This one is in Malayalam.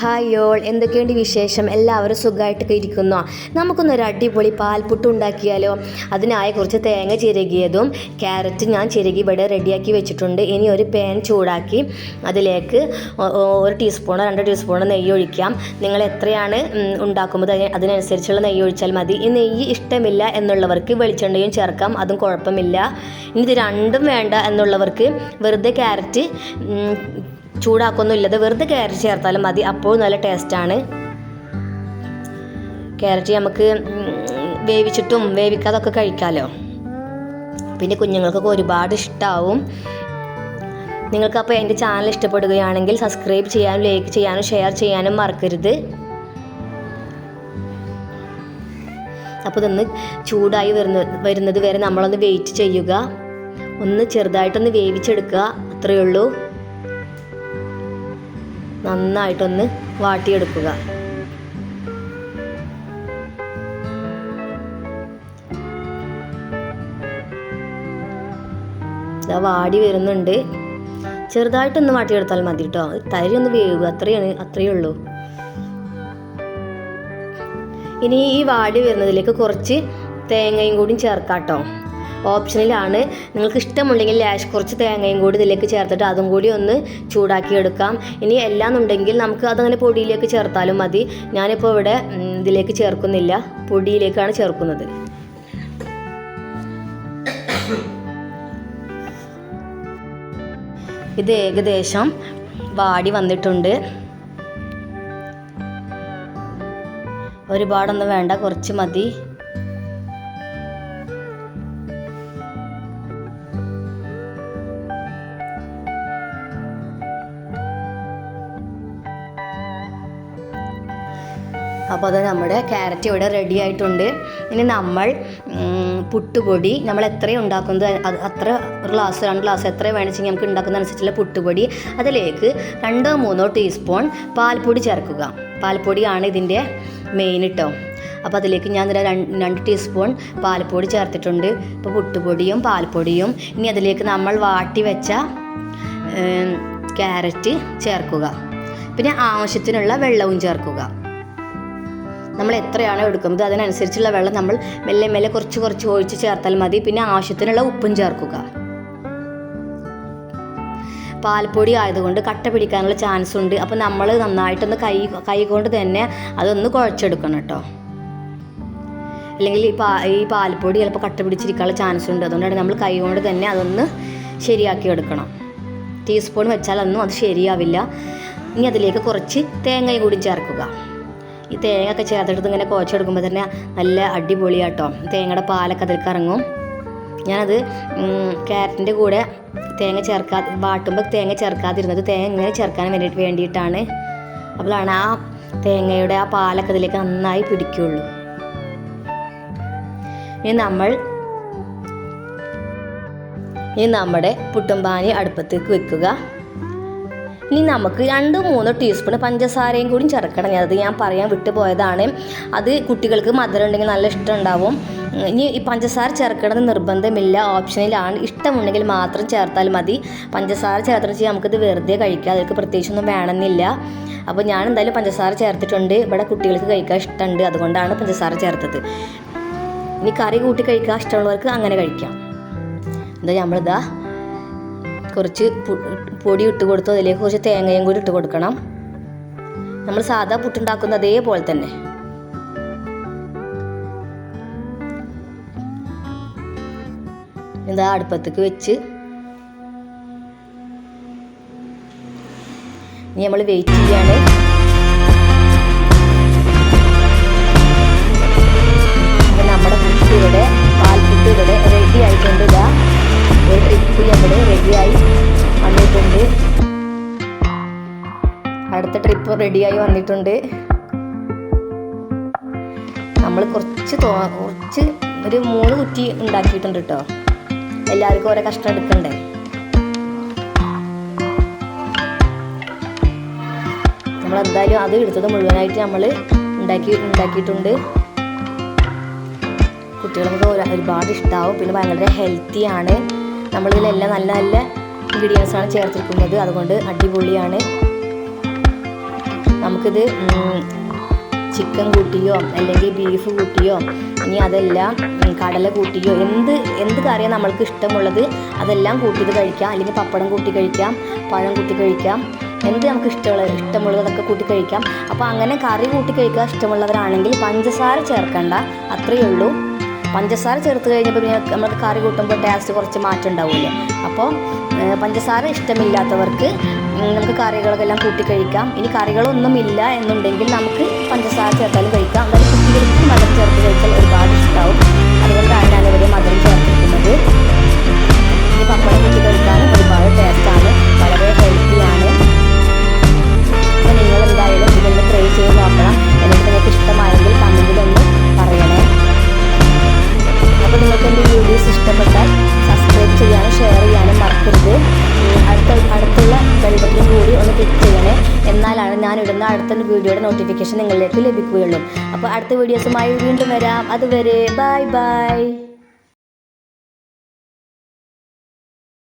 ഹായ് ഓൾ എന്തൊക്കെയുണ്ട് വിശേഷം? എല്ലാവരും സുഖമായിട്ടൊക്കെ ഇരിക്കുന്നു? നമുക്കൊന്നൊരു അടിപൊളി പാൽപുട്ട് ഉണ്ടാക്കിയാലോ? അതിനായി കുറച്ച് തേങ്ങ ചിരകിയതും ക്യാരറ്റ് ഞാൻ ചിരകി ഇവിടെ റെഡിയാക്കി വെച്ചിട്ടുണ്ട്. ഇനി ഒരു പാൻ ചൂടാക്കി അതിലേക്ക് ഒരു ടീസ്പൂണോ രണ്ട് ടീസ്പൂണോ നെയ്യ് ഒഴിക്കാം. നിങ്ങൾ എത്രയാണ് ഉണ്ടാക്കുമ്പോൾ അതിനനുസരിച്ചുള്ള നെയ്യ് ഒഴിച്ചാൽ മതി. ഈ നെയ്യ് ഇഷ്ടമില്ല എന്നുള്ളവർക്ക് വെളിച്ചെണ്ണയും ചേർക്കാം. അതും കുഴപ്പമില്ല. ഇനി ഇത് രണ്ടും വേണ്ട എന്നുള്ളവർക്ക് വെറുതെ ക്യാരറ്റ് ചൂടാക്കൊന്നും ഇല്ലാതെ വെറുതെ ക്യാരറ്റ് ചേർത്താലും മതി. അപ്പോൾ നല്ല ടേസ്റ്റാണ് ക്യാരറ്റ് നമുക്ക് വേവിച്ചിട്ടും വേവിക്കാതൊക്കെ കഴിക്കാമല്ലോ പിന്നെ കുഞ്ഞുങ്ങൾക്കൊക്കെ ഒരുപാട് ഇഷ്ടമാവും നിങ്ങൾക്ക് അപ്പോൾ എന്റെ ചാനൽ ഇഷ്ടപ്പെടുകയാണെങ്കിൽ സബ്സ്ക്രൈബ് ചെയ്യാനും ലൈക്ക് ചെയ്യാനും ഷെയർ ചെയ്യാനും മറക്കരുത്. അപ്പോൾ ഇതൊന്ന് ചൂടായി വരുന്ന വരുന്നത് വരെ നമ്മളൊന്ന് വെയിറ്റ് ചെയ്യുക. ഒന്ന് ചെറുതായിട്ടൊന്ന് വേവിച്ചെടുക്കുക. അത്രയേ ഉള്ളൂ. നന്നായിട്ടൊന്ന് വാട്ടിയെടുക്കുക. വാടി വരുന്നുണ്ട്. ചെറുതായിട്ടൊന്ന് വാട്ടിയെടുത്താൽ മതി കേട്ടോ തരി ഒന്ന് വേവുക. അത്രയാണ് അത്രയേ ഉള്ളൂ. ഇനി ഈ വാടി വരുന്നതിലേക്ക് കുറച്ച് തേങ്ങയും കൂടി ചേർക്കാം കേട്ടോ ഓപ്ഷനിലാണ് നിങ്ങൾക്ക് ഇഷ്ടമുണ്ടെങ്കിൽ ലാഷ് കുറച്ച് തേങ്ങയും കൂടി ഇതിലേക്ക് ചേർത്തിട്ട് അതും കൂടി ഒന്ന് ചൂടാക്കി എടുക്കാം ഇനി എല്ലാം ഉണ്ടെങ്കിൽ നമുക്ക് അതങ്ങനെ പൊടിയിലേക്ക് ചേർത്താലും മതി. ഞാനിപ്പോൾ ഇവിടെ ഇതിലേക്ക് ചേർക്കുന്നില്ല. പൊടിയിലേക്കാണ് ചേർക്കുന്നത്. ഇത് ഏകദേശം വാടി വന്നിട്ടുണ്ട്. ഒരുപാടൊന്നും വേണ്ട കുറച്ച് മതി. അപ്പോൾ അത് നമ്മുടെ ക്യാരറ്റ് ഇവിടെ റെഡി ആയിട്ടുണ്ട്. ഇനി നമ്മൾ പുട്ടുപൊടി നമ്മൾ എത്രയും ഉണ്ടാക്കുന്നത് അത് അത്ര ഒരു ഗ്ലാസ് രണ്ട് ഗ്ലാസ് എത്ര വേണമെങ്കിൽ നമുക്ക് ഉണ്ടാക്കുന്ന അനുസരിച്ചുള്ള പുട്ടുപൊടി. അതിലേക്ക് രണ്ടോ മൂന്നോ ടീസ്പൂൺ പാൽപ്പൊടി ചേർക്കുക. പാൽപ്പൊടിയാണ് ഇതിന്റെ മെയിൻ കേട്ടോ അപ്പോൾ അതിലേക്ക് ഞാൻ രണ്ട് ടീസ്പൂൺ പാൽപ്പൊടി ചേർത്തിട്ടുണ്ട്. ഇപ്പോൾ പുട്ടുപൊടിയും പാൽപ്പൊടിയും ഇനി അതിലേക്ക് നമ്മൾ വാട്ടി വെച്ച ക്യാരറ്റ് ചേർക്കുക. പിന്നെ ആവശ്യത്തിനുള്ള വെള്ളവും ചേർക്കുക. നമ്മൾ എത്രയാണോ എടുക്കുന്നത് അതിനനുസരിച്ചുള്ള വെള്ളം നമ്മൾ മെല്ലെ മെല്ലെ കുറച്ച് കുറച്ച് ഒഴിച്ച് ചേർത്താൽ മതി. പിന്നെ ആവശ്യത്തിനുള്ള ഉപ്പും ചേർക്കുക. പാൽപ്പൊടി ആയതുകൊണ്ട് കട്ട പിടിക്കാനുള്ള ചാൻസ് ഉണ്ട്. അപ്പോൾ നമ്മൾ നന്നായിട്ടൊന്ന് കൈ കൈ കൊണ്ട് തന്നെ അതൊന്ന് കുഴച്ചെടുക്കണം കേട്ടോ. അല്ലെങ്കിൽ ഈ പാ ഈ പാൽപ്പൊടി ചിലപ്പോൾ കട്ട പിടിച്ചിരിക്കാനുള്ള ചാൻസ് ഉണ്ട്. അതുകൊണ്ടാണ് നമ്മൾ കൈ കൊണ്ട് തന്നെ അതൊന്ന് ശരിയാക്കി എടുക്കണം. ടീസ്പൂൺ വെച്ചാലൊന്നും അത് ശരിയാവില്ല. ഇനി അതിലേക്ക് കുറച്ച് തേങ്ങയും കൂടി ചേർക്കുക. ഈ തേങ്ങ ഒക്കെ ചേർത്തെടുത്ത് ഇങ്ങനെ കുഴച്ചെടുക്കുമ്പോൾ തന്നെ നല്ല അടിപൊളിയാട്ടോ. തേങ്ങയുടെ പാലൊക്കെ അതിലേക്ക് ഇറങ്ങും. ഞാനത് ക്യാരറ്റിന്റെ കൂടെ തേങ്ങ ചേർക്കാ വാട്ടുമ്പോൾ തേങ്ങ ചേർക്കാതിരുന്നത് തേങ്ങ ഇങ്ങനെ ചേർക്കാൻ വേണ്ടി വേണ്ടിയിട്ടാണ്. അപ്പോഴാണ് ആ തേങ്ങയുടെ ആ പാലൊക്കെ അതിലേക്ക് നന്നായി പിടിക്കുള്ളൂ. ഇനി നമ്മൾ ഇനി നമ്മുടെ പുട്ടുംപാനി അടുപ്പത്തേക്ക് വെക്കുക. ഇനി നമുക്ക് രണ്ട് മൂന്ന് ടീസ്പൂൺ പഞ്ചസാരയും കൂടി ചേർക്കണം. അത് ഞാൻ പറയാൻ വിട്ടുപോയതാണ്. അത് കുട്ടികൾക്ക് മധുരം ഉണ്ടെങ്കിൽ നല്ല ഇഷ്ടം ഉണ്ടാവും ഉം, ഇനി ഈ പഞ്ചസാര ചേർക്കണമെന്ന് നിർബന്ധമില്ല. ഓപ്ഷനിലാണ്. ഇഷ്ടമുണ്ടെങ്കിൽ മാത്രം ചേർത്താൽ മതി. പഞ്ചസാര ചേർത്തിട്ട് വെച്ചാൽ നമുക്കിത് വെറുതെ കഴിക്കാം. അതിലേക്ക് പ്രത്യേകിച്ചൊന്നും വേണമെന്നില്ല. അപ്പോൾ ഞാൻ എന്തായാലും പഞ്ചസാര ചേർത്തിട്ടുണ്ട്. ഇവിടെ കുട്ടികൾക്ക് കഴിക്കാൻ ഇഷ്ടമുണ്ട്. അതുകൊണ്ടാണ് പഞ്ചസാര ചേർത്തത്. ഇനി കറി കൂട്ടി കഴിക്കാൻ ഇഷ്ടമുള്ളവർക്ക് അങ്ങനെ കഴിക്കാം. എന്താ നമ്മളിതാ കുറച്ച് പൊടി ഇട്ട് കൊടുത്തു അതിലേക്ക് കുറച്ച് തേങ്ങയും കൂടി ഇട്ട് കൊടുക്കണം. നമ്മൾ സാധാ പുട്ടുണ്ടാക്കുന്ന അതേപോലെ തന്നെ. എന്താ അടുപ്പത്തേക്ക് വെച്ച്. ഇനി നമ്മൾ വെയിറ്റ് ചെയ്യാണ്. നമ്മുടെ പുട്ട് ഇവിടെ പാൽപുട്ട് ഇവിടെ റെഡി ഇതാ. നമ്മുടെ റെഡിയായി വന്നിട്ടുണ്ട്. അടുത്ത ട്രിപ്പ് റെഡിയായി വന്നിട്ടുണ്ട്. നമ്മൾ കുറച്ച് കുറച്ച് ഒരു മൂന്ന് കുറ്റി ഉണ്ടാക്കിയിട്ടുണ്ട് കേട്ടോ എല്ലാവർക്കും ഓരോ കഷ്ടം എടുക്കണ്ടേ? നമ്മൾ എന്തായാലും അത് എടുത്തത് മുഴുവനായിട്ട് നമ്മൾ ഉണ്ടാക്കി ഉണ്ടാക്കിയിട്ടുണ്ട്. കുട്ടികൾക്ക് ഒരു- ഒരുപാട് ഇഷ്ടമാവും പിന്നെ ഭയങ്കര ഹെൽത്തിയാണ് നമ്മളിതിലെല്ലാം നല്ല നല്ല ഇൻഗ്രീഡിയൻസാണ് ചേർത്തിരിക്കുന്നത്. അതുകൊണ്ട് അടിപൊളിയാണ്. നമുക്കിത് ചിക്കൻ കൂട്ടിയോ അല്ലെങ്കിൽ ബീഫ് കൂട്ടിയോ ഇനി അതെല്ലാം കടല കൂട്ടിയോ എന്ത് എന്ത് കറിയാണ് നമ്മൾക്ക് ഇഷ്ടമുള്ളത് അതെല്ലാം കൂട്ടിയത് കഴിക്കാം. അല്ലെങ്കിൽ പപ്പടം കൂട്ടി കഴിക്കാം പഴം കൂട്ടി കഴിക്കാം എന്ത് നമുക്ക് ഇഷ്ടമുള്ള ഇഷ്ടമുള്ളതൊക്കെ കൂട്ടി കഴിക്കാം. അപ്പോൾ അങ്ങനെ കറി കൂട്ടി കഴിക്കാൻ ഇഷ്ടമുള്ളവരാണെങ്കിൽ പഞ്ചസാര ചേർക്കണ്ട. അത്രയേ ഉള്ളൂ. പഞ്ചസാര ചേർത്ത് കഴിഞ്ഞപ്പോൾ പിന്നെ നമ്മൾ കറി കൂട്ടുമ്പോൾ ടേസ്റ്റ് കുറച്ച് മാറ്റം ഉണ്ടാവില്ലേ. അപ്പോൾ പഞ്ചസാര ഇഷ്ടമില്ലാത്തവർക്ക് നമുക്ക് കറികളൊക്കെ എല്ലാം കൂട്ടി കഴിക്കാം. ഇനി കറികളൊന്നും ഇല്ല എന്നുണ്ടെങ്കിൽ നമുക്ക് പഞ്ചസാര ചേർത്താലും കഴിക്കാം. അതായത് കുട്ടികൾക്ക് മധുരം ചേർത്ത് കഴിച്ചാൽ ഒരുപാട് ഇഷ്ടമാവും ചെയ്യണേ എന്നാലാണ് ഞാൻ ഇടുന്ന അടുത്ത വീഡിയോയുടെ നോട്ടിഫിക്കേഷൻ നിങ്ങളിലേക്ക് ലഭിക്കുകയുള്ളൂ. അപ്പോൾ അടുത്ത വീഡിയോസുമായി വീണ്ടും വരാം. അതുവരെ ബൈ ബൈ